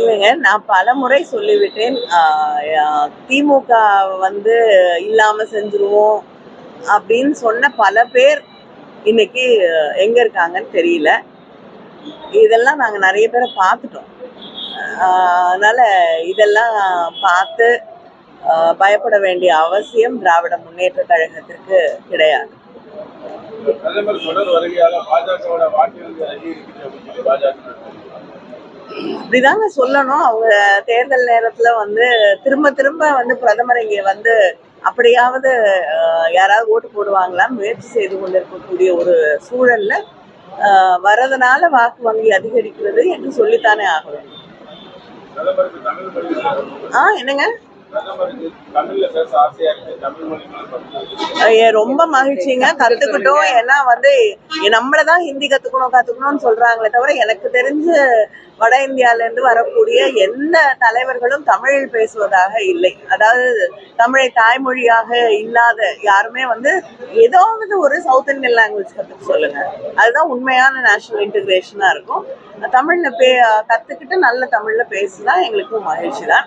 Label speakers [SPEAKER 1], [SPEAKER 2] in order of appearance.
[SPEAKER 1] இல்லைங்க நான் பல முறை சொல்லிவிட்டேன் திமுக வந்து இல்லாம செஞ்சுருவோம் அப்படின்னு சொன்ன பல பேர் இன்னைக்கு எங்க இருக்காங்கன்னு தெரியல. இதெல்லாம் நாங்கள் நிறைய பேரை பார்த்துட்டோம். அதனால இதெல்லாம் பார்த்து பயப்பட வேண்டிய அவசியம் திராவிட முன்னேற்ற கழகத்திற்கு கிடையாது.
[SPEAKER 2] பிரதமர் தொடர் பாஜகவோட வாக்கு அப்படின்னு பாஜக
[SPEAKER 1] அப்படிதாங்க சொல்லணும். அவங்க தேர்தல் நேரத்துல வந்து திரும்ப திரும்ப வந்து பிரதமர் இங்க வந்து அப்படியாவது யாராவது ஓட்டு போடுவாங்களா? முயற்சி செய்து கொண்டிருக்கக்கூடிய ஒரு சூழல்ல வரதுனால வாக்கு வங்கி அதிகரிக்கிறது என்று சொல்லித்தானே ஆகணும். ஆ என்னங்க? ரொம்ப மகிழ்ச்சிங்க. கத்துக்கிட்டோம். ஏன்னா வந்து நம்மளதான் ஹிந்தி கத்துக்கணும் கத்துக்கணும்னு சொல்றாங்களே தவிர எனக்கு தெரிஞ்சு வட இந்தியால இருந்து வரக்கூடிய எந்த தலைவர்களும் தமிழில் பேசுவதாக இல்லை. அதாவது தமிழை தாய்மொழியாக இல்லாத யாருமே வந்து ஏதாவது ஒரு சவுத் இந்தியன் லாங்குவேஜ் கத்துக்க சொல்லுங்க. அதுதான் உண்மையான நேஷனல் இன்டிகிரேஷனா இருக்கும். தமிழ்ல பே கத்துக்கிட்டு நல்ல தமிழ்ல பேசுனா எங்களுக்கும் மகிழ்ச்சி தான்.